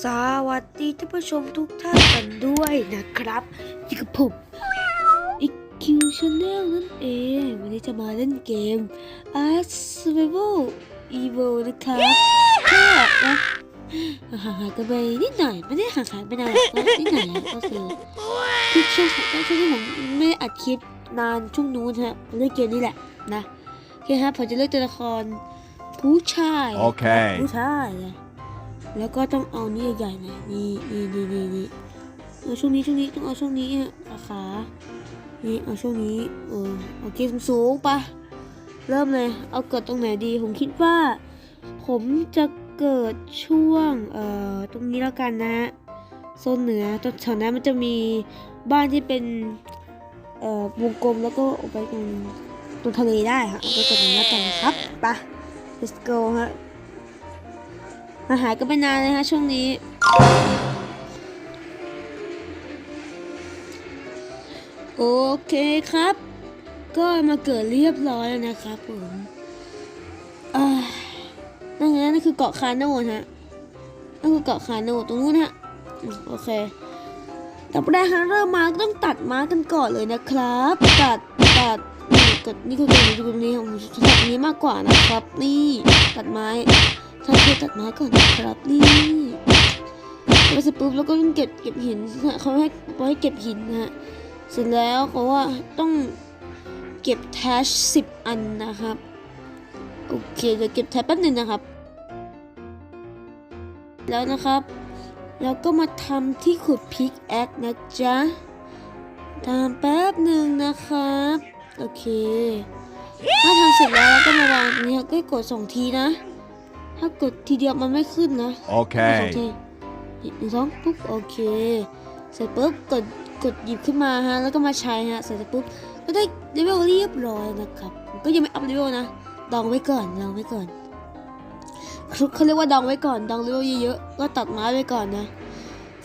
สวัสดีท่านผู้ชมทุกท่านกันด้วยนะครับอยู่กับผมอีกคิวชาแนลนั่นเอง วันนี้จะมาเล่นเกม Art Survival Evil นะครับก็นะห่างหายกันไปนิดหน่อย ไม่ได้ห่างหายไปนานหรอกก็นิดหน่อยนะก็คือที่ช่วงช่วงที่ผมไม่ได้อัดคลิปนานช่วงนู้นฮะเล่นเกมนี้แหละนะโอเคฮะผมจะเลือกตัวละครผู้ชาย Okay. ผู้ชายนะ แล้วก็ต้องเอานี่ใหญ่ๆหน่อยนี่นี่นี่นี่นี่เอาช่วงนี้ช่วงนี้ต้องเอาช่วงนี้อะขาขานี่เอาช่วงนี้เออเอาเกมสูงๆปะเริ่มเลย เอาเกิดตรงไหนดี ผมคิดว่า ผมจะเกิดช่วงเอ่อตรงนี้แล้วกันนะฮะโซนเหนือตรงแถวนั้นมันจะมีบ้านที่เป็นเอ่อวงกลมแล้วก็เอาไปตรงตรงทะเลได้ค่ะเอาไปตรงนี้แล้วกันครับไป let's go ฮะ มาหายก็ไปนานเลยฮะช่วงนี้ โอเคครับ ก็มาเกิดเรียบร้อยแล้วนะครับผมอ่านั่นไงนั่นคือเกาะคาโนนฮะนั่นคือเกาะคาโนตรงนู้นฮะโอเคแต่แรกฮะเริ่มมาก็ต้องตัดม้ากันก่อนเลยนะครับ ตัดตัดนี่กดนี่คือตรงนี้ตรงนี้ของผมถนัดนี้มากกว่านะครับ นี่ตัดไม้ ถ้าเธอตัดไม้ก่อนนะครับนี่ไปเสร็จปุ๊บแล้วก็ต้องเก็บเก็บหินเขาให้เขาให้เก็บหินนะฮะเสร็จแล้วเขาว่าต้องเก็บแทชสิบอันนะครับ โอเคเดี๋ยวเก็บแทชแป๊บหนึ่งนะครับ แล้วนะครับแล้วก็มาทำที่ขุดพิกแอคนะจ๊ะทำแป๊บหนึ่งนะครับ โอเค ถ้าทำเสร็จแล้วเราก็มาวางตรงนี้ครับก็กดสองทีนะ ถ้ากดทีเดียวมันไม่ขึ้นนะ โอเค Okay. หนึ่งสองปุ๊บโอเค เสร็จปุ๊บกดกดหยิบขึ้นมาฮะ แล้วก็มาใช้ฮะ เสร็จปุ๊บก็ได้เลเวลเรียบร้อยนะครับ ก็ยังไม่อัพเลเวลนะ ดองไว้ก่อน ดองไว้ก่อนเขาเขาเรียกว่าดองไว้ก่อน ดองเลเวลเยอะๆ ก็ตัดไม้ไว้ก่อนนะ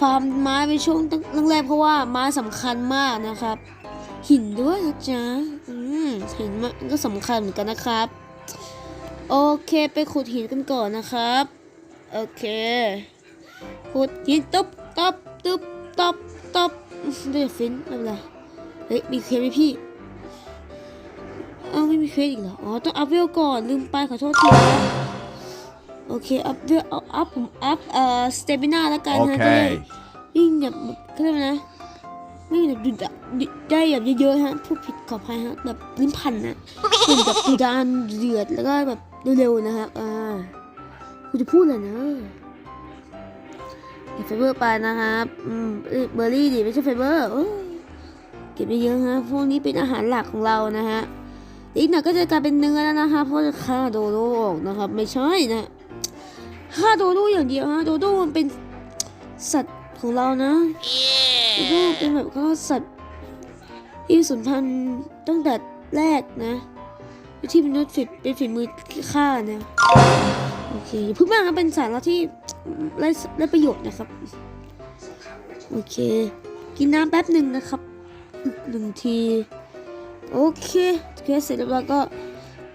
ฟาร์มไม้ไปช่วงตั้งแรกๆเพราะว่าไม้สำคัญมากนะครับ หินด้วยนะจ๊ะ อืมหินมันก็สำคัญเหมือนกันนะครับ โอเคไปขุดหินกันก่อนนะครับ โอเค ขุดหินตุ๊บตับตุ๊บตับตับได้แต่ฟินไม่เป็นไรเฮ้ยมีเคสไหมพี่อ้าวไม่มีเคสอีกเหรอ อ๋อต้องอัพเวลก่อนลืมไปขอโทษทีนะโอเคอัพเวลเอาอัพผมอัพเอ่อสเตมินาแล้วกันนะจะได้ Okay. วิ่งแบบเขาเรียกว่านะวิ่งแบบดุดะดุได้แบบเยอะๆฮะพูดผิดขออภัยฮะแบบลิ้นพันนะเป็นแบบดุดานเดือดแล้วก็แบบ เร็วๆนะครับ อ่าคุณจะพูดอะไรนะเก็บไฟเบอร์ไปนะครับ อืมเบอร์รี่ดิไม่ใช่ไฟเบอร์เก็บไปเยอะฮะ พวกนี้เป็นอาหารหลักของเรานะฮะ อีกหน่อยก็จะกลายเป็นเนื้อแล้วนะคะเพราะจะฆ่าโดโดออกนะครับ ไม่ใช่นะฆ่าโดโดอย่างเดียวฮะ โดโดมันเป็นสัตว์ของเรานะแล้วก็เป็นแบบก็สัตว์ที่สูญพันธุ์ตั้งแต่แรกนะ ที่มนุษย์ฝีเป็นฝีมือฆ่านะโอเคอย่าเพึ่งมากนะเป็นสาระที่ไร้ไร้ประโยชน์นะครับ โอเค กินน้ำแป๊บหนึ่งนะครับหนึ่งที โอเคเคลียร์เสร็จแล้วเราก็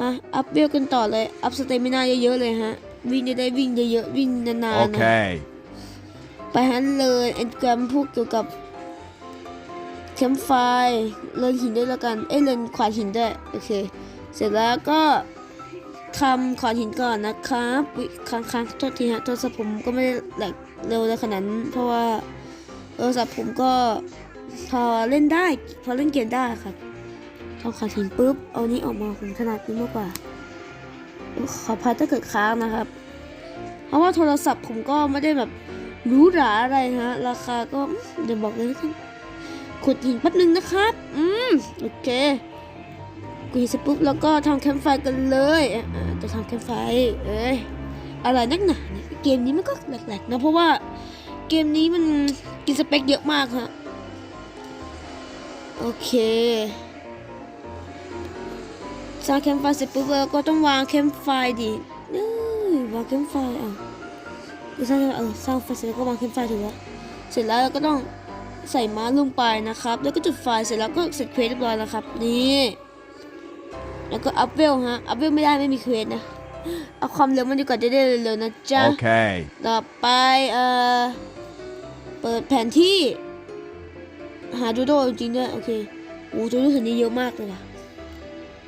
มาอัพเวลกันต่อเลย อัพสเตมินาเยอะๆเลยฮะ วิ่งจะได้วิ่งเยอะๆวิ่งนานๆนะ Okay. ไปฮันเลยเอ็นแกรมพวกเกี่ยวกับแคมป์ไฟเลินหินด้วยแล้วกัน เอ้ยเลินขวานหินด้วย โอเค เสร็จแล้วก็ทำขวานหินก่อนนะครับค้างค้างโทษทีฮะโทรศัพท์ผมก็ไม่ได้แหลกเร็วเลยขนาดนั้นเพราะว่าโทรศัพท์ผมก็พอเล่นได้ พอเล่นเกมได้ครับทำขวานหินปุ๊บเอานี้ออกมาผมถนัดนี้มากกว่าขอพายถ้าเกิดค้างนะครับ เพราะว่าโทรศัพท์ผมก็ไม่ได้แบบหรูหราอะไรฮะ ราคาก็เดี๋ยวบอกเลยนะขุดหินแป๊บนึงนะครับ อืม โอเค ขุดหินเสร็จปุ๊บแล้วก็ทำแคมป์ไฟกันเลยจะทำแคมป์ไฟเอ้ยอะไรนักหนาเนี่ยเกมนี้มันก็แหลกๆนะเพราะว่าเกมนี้มันกินสเปคเยอะมากฮะโอเคสร้างแคมป์ไฟเสร็จปุ๊บแล้วก็ต้องวางแคมป์ไฟดิเอ้ยวางแคมป์ไฟอะสร้างเออสร้างไฟเสร็จแล้วก็วางแคมป์ไฟถูกแล้วเสร็จแล้วเราก็ต้องใส่ม้าลงไปนะครับ แล้วก็จุดไฟเสร็จแล้วก็เสร็จเควสเรียบร้อยแล้วครับนี่ แล้วก็อัพเวลฮะ อัพเวลไม่ได้ไม่มีเควสนะ เอาความเร็วมันดีกว่าจะได้เร็วๆนะจ๊ะ Okay. ต่อไปเอ่อ เปิดแผนที่ หาดูโดจริงๆด้วยโอเค โอ้ดูโดแถวนี้เยอะมากเลยว่ะ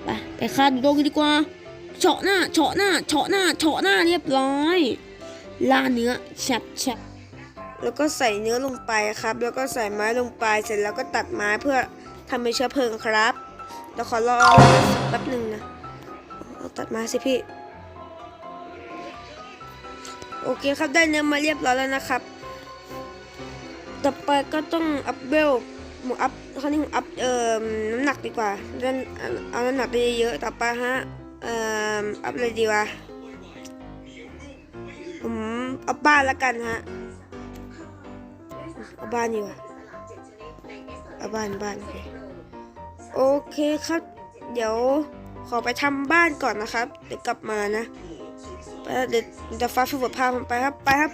ไปไปฆ่าดูโดกันดีกว่า เฉาะหน้า เฉาะหน้า เฉาะหน้า เฉาะหน้าเรียบร้อย ล่าเนื้อฉับฉับแล้วก็ใส่เนื้อลงไปครับ แล้วก็ใส่ไม้ลงไป เสร็จแล้วก็ตัดไม้เพื่อทำเป็นเชื้อเพลิงครับ แล้วขอรอแป๊บหนึ่งนะเอาตัดม้สิพี่โอเคครับได้เนื้อมาเรียบร้อยแล้วนะครับ ต่อไปก็ต้องอัพเวลหมูอัพคราวนี้หมูอัพเอ่อน้ำหนักดีกว่าเล่นเอาน้ำหนักได้เยอะๆต่อไปฮะเอ่ออัพอะไรดีวะผมเอาบ้านละกันฮะเอาบ้านดีกว่าเอาบ้านบ้าน โอเคครับ เดี๋ยวขอไปทำบ้านก่อนนะครับ เดี๋ยวกลับมานะ ไปแล้วเดี๋ยวจะฟ้าฝึกพาผมไปครับ ไปครับ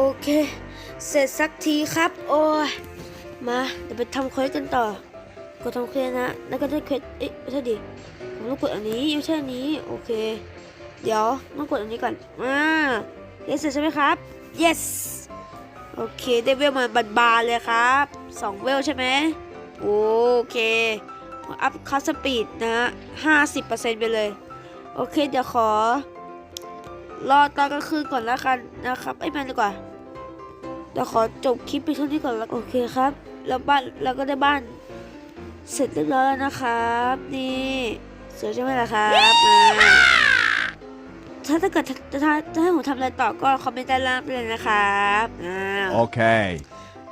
โอเค เสร็จสักทีครับ โอ้ยมาเดี๋ยวไปทำเควสกันต่อกดทำเควสนะ แล้วก็ได้เควสเอ๊ะไม่ใช่ดิผมต้องกดอันนี้ไม่ใช่อันนี้ โอเค เดี๋ยวต้องกดอันนี้ก่อนอ่าเสร็จใช่ไหมครับ yes โอเค ได้เวลมาบานๆเลยครับสองเวลใช่ไหมโอเค อัพคัสสปีดนะห้าสิบเปอร์เซ็นต์ไปเลย โอเค เดี๋ยวขอ รอตอนกลางคืนก่อนแล้วกันนะครับไอ้ยแมนดีกว่า เดี๋ยวขอจบคลิปไปเท่านี้ก่อนแล้วโอเคครับ แล้วบ้านเราก็ได้บ้าน เสร็จเรียบร้อยแล้วนะครับ นี่สวยใช่ไหมล่ะครับอ่าถ้าถ้าเกิดจะถ้าจะให้ผมทำอะไรต่อก็คอมเมนต์ด้านล่างไปเลยนะครับอ่า Okay.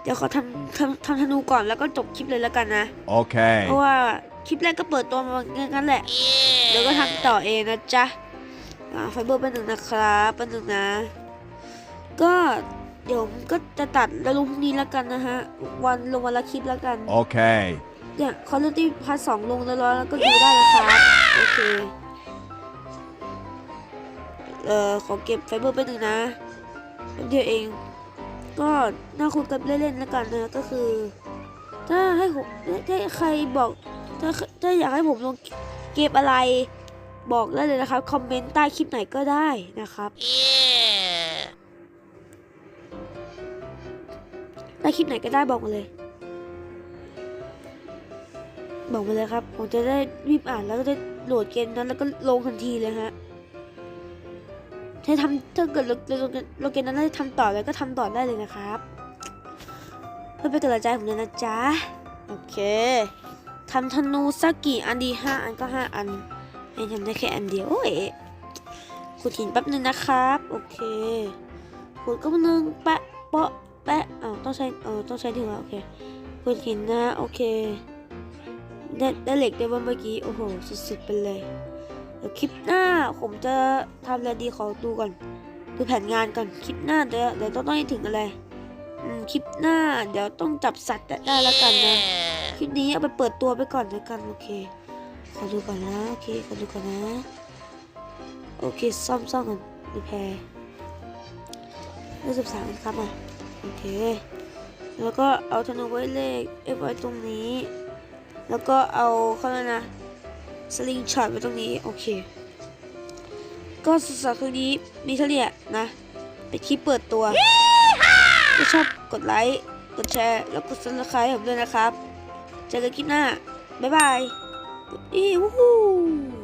เดี๋ยวขอทำทำทำธนูก่อนแล้วก็จบคลิปเลยแล้วกันนะเพ Okay. ราะว่าคลิปแรกก็เปิดตัวมางั้นแหละ เดี๋ยวก็ทำต่อเองนะจ๊ะอ่าไฟเบอร์เป็นหนึ่งนะครับเป็นหนึ่งนะ ก็ เดี๋ยวผมก็จะตัดแล้วลงพรุ่งนี้แล้วกันนะฮะ วันลงวันละคลิปแล้วกัน Okay. เนี่ยคอร์ตี้พาร์ทสองลงแล้วแล้วก็ดูได้นะครับ โอเค เอ่อ ขอเก็บไฟเบอร์ไปหนึ่งนะแป๊บเดียวเอง ก็น่าคุยกันเล่นๆแล้วกันนะ ก็คือ ถ้าให้ผมถ้าใครบอก ถ้าถ้าอยากให้ผมลงเก็บอะไรบอกได้เลยนะครับ คอมเมนต์ใต้คลิปไหนก็ได้นะครับ ใต้คลิปไหนก็ได้บอกมาเลย บอกมาเลยครับ ผมจะได้รีบอ่านแล้วก็ได้โหลดเกมนั้นแล้วก็ลงทันทีเลยฮะถ้าทำถ้าเกิดเราเราเกมนั้นได้ทำต่อเลยก็ทำต่อได้เลยนะครับ เพื่อเป็นกำลังใจผมด้วยนะจ๊ะ โอเคทำธนูสักกี่อันดีห้าอันก็ห้าอันให้ทำได้แค่อันเดียวโอ้ยขุดหินแป๊บนึงนะครับ โอเคขุดก็นึงแปะเปาะ แปะอ้าวต้องใช้เออต้องใช้ถึงแล้วโอเคขุดหินนะโอเคได้ได้เหล็กได้ว่าเมื่อกี้โอ้โหสุดๆไปเลยเดี๋ยวคลิปหน้าผมจะทำอะไรดีขอดูก่อนดูแผนงานก่อนคลิปหน้าเดี๋ยวเดี๋ยวต้องต้องให้ถึงอะไรอืมคลิปหน้าเดี๋ยวต้องจับสัตว์ได้แล้วกันนะคลิปนี้เอาไปเปิดตัวไปก่อนแล้วกันโอเคขอดูก่อนนะโอเคขอดูก่อนนะโอเคซ่อมซ่อมกันรีแพร์เลือกสิบสามครับอะ โอเค แล้วก็เอาธนูไว้เลขเอฟไว้ตรงนี้ แล้วก็เอาเข้าแล้วนะสลิงช็อตไว้ตรงนี้ โอเค ก็สำหรับคลิปนี้มีเท่านี้นะ เป็นคลิปเปิดตัว ถ้าชอบกดไลค์ กดแชร์ แล้วกดซับสไครต์ผมด้วยนะครับ เจอกันคลิปหน้า บ๊ายบายอีวู้